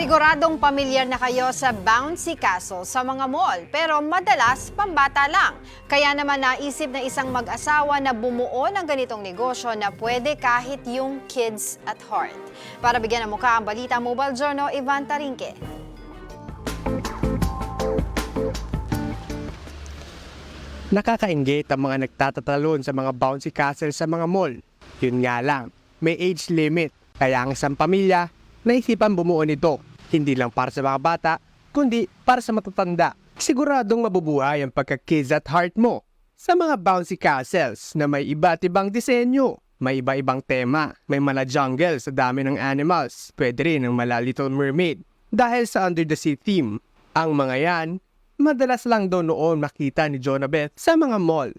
Siguradong pamilyar na kayo sa bouncy castle sa mga mall, pero madalas pambata lang. Kaya naman naisip ng isang mag-asawa na bumuo ng ganitong negosyo na pwede kahit yung kids at heart. Para bigyan ng mukha ang balita Mobile Journal, Ivan Tarinque. Nakakaingit ang mga nagtatatalon sa mga bouncy castle sa mga mall. Yun nga lang, may age limit. Kaya ang isang pamilya, naisipan bumuo nito. Hindi lang para sa mga bata, kundi para sa matatanda. Siguradong mabubuhay ang pagka-kids at heart mo sa mga bouncy castles na may iba't ibang disenyo. May iba-ibang tema. May mala jungle sa dami ng animals. Pwede rin ang mala Little Mermaid. Dahil sa Under the Sea theme, ang mga yan madalas lang daw noon makita ni Jonabeth sa mga mall.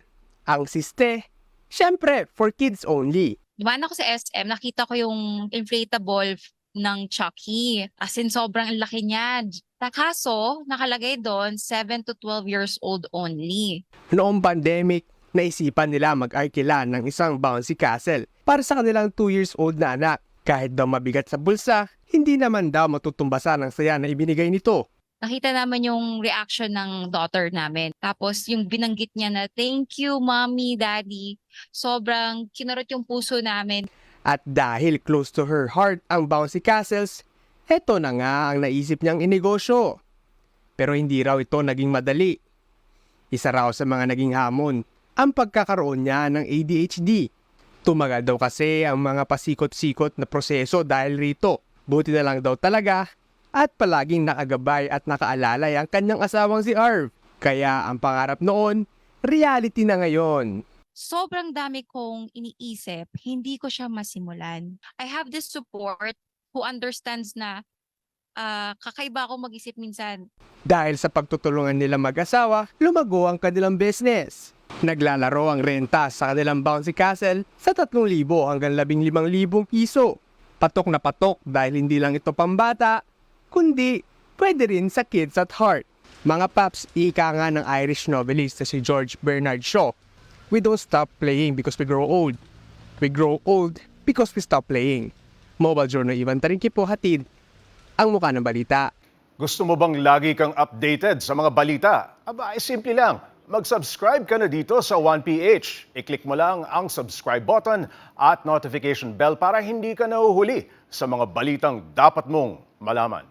Ang siste, syempre, for kids only. Dumaan ako sa SM, nakita ko yung inflatable ng Chucky. As in, sobrang laki niya. Kaso, nakalagay doon, 7 to 12 years old only. Noong pandemic, naisipan nila mag-arkila ng isang bouncy castle para sa kanilang 2 years old na anak. Kahit daw mabigat sa bulsa, hindi naman daw matutumbasan ang saya na ibinigay nito. Nakita naman yung reaction ng daughter namin. Tapos, yung binanggit niya na, thank you, mommy, daddy. Sobrang kinurot yung puso namin. At dahil close to her heart ang bouncy castles, eto na nga ang naisip niyang inegosyo. Pero hindi raw ito naging madali. Isa raw sa mga naging hamon ang pagkakaroon niya ng ADHD. Tumagal daw kasi ang mga pasikot-sikot na proseso dahil rito. Buti na lang daw talaga at palaging nakagabay at nakaalalay ang kanyang asawang si Arv. Kaya ang pangarap noon, reality na ngayon. Sobrang dami kong iniisip, hindi ko siya masimulan. I have this support who understands na ah, kakaiba ako mag-isip minsan. Dahil sa pagtutulungan nila mag-asawa, lumago ang kanilang business. Naglalaro ang renta sa kanilang bouncy castle sa 3,000 hanggang 15,000 piso. Patok na patok dahil hindi lang ito pambata, kundi pwede rin sa kids at heart. Mga paps, ika nga ng Irish novelist na si George Bernard Shaw. We don't stop playing because we grow old. We grow old because we stop playing. Mobile Journal Ivan Tarinki po hatid ang mukha ng balita. Gusto mo bang lagi kang updated sa mga balita? Aba, ay simple lang. Mag-subscribe ka na dito sa 1PH. I-click mo lang ang subscribe button at notification bell para hindi ka nahuhuli sa mga balitang dapat mong malaman.